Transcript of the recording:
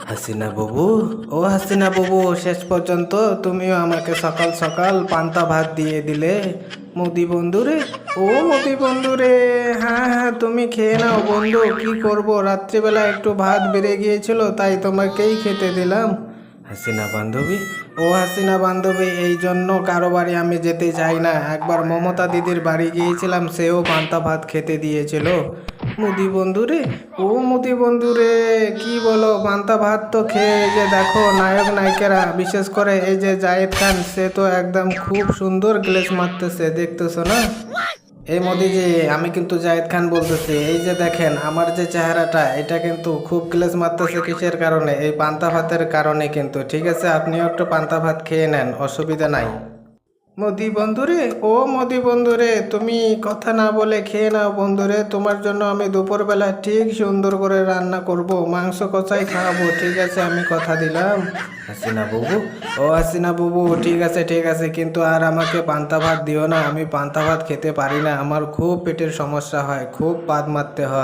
হাসিনা বাবু, ও হাসিনা বাবু, শেষ পর্যন্ত তুমিও আমাকে সকাল সকাল পান্তা ভাত দিয়ে দিলে। মোদি বন্ধুরে ও মোদি বন্ধু রে হ্যাঁ হ্যাঁ তুমি খেয়ে নাও বন্ধু, কি করব? রাত্রিবেলা একটু ভাত বেড়ে গিয়েছিল, তাই তোমাকেই খেতে দিলাম। হাসিনা বান্ধবী, ও হাসিনা বান্ধবী, এই জন্য কারও বাড়ি আমি যেতে চাই না। একবার মমতা দিদির বাড়ি গিয়েছিলাম, সেও পান্তা ভাত খেতে দিয়েছিল। মুদি বন্ধু রে ও মুদি বন্ধুরে, কি বলো? পান্তা ভাত তো খেয়ে যে দেখো নায়ক নায়িকারা, বিশেষ করে এই যে জায়েদ খান, সে তো একদম খুব সুন্দর গ্লেস মারতেছে, দেখতেছো না? এই মোদিজি, আমি কিন্তু জায়েদ খান বলতেছি, এই যে দেখেন আমার যে চেহারাটা, এটা কিন্তু খুব গ্লেস মারতেছে কিসের কারণে? এই পান্তা ভাতের কারণে কিন্তু, ঠিক আছে? আপনিও একটু পান্তা ভাত খেয়ে নেন, অসুবিধা নাই। মোদি বন্ধুরে ও মোদি বন্ধুরে তুমি কথা না বলে খেয়ে নাও বন্ধুরে তোমার জন্য আমি দুপুরবেলা ঠিক সুন্দর করে রান্না করব মাংস কষাই খাওয়াবো ঠিক আছে আমি কথা দিলাম। হাসিনা বাবু? ও হাসিনা বাবু ঠিক আছে ঠিক আছে কিন্তু আর আমাকে পান্তা ভাত দিও না আমি পান্তা ভাত খেতে পারি না আমার খুব পেটের সমস্যা হয় খুব পাদ মারতে হয়।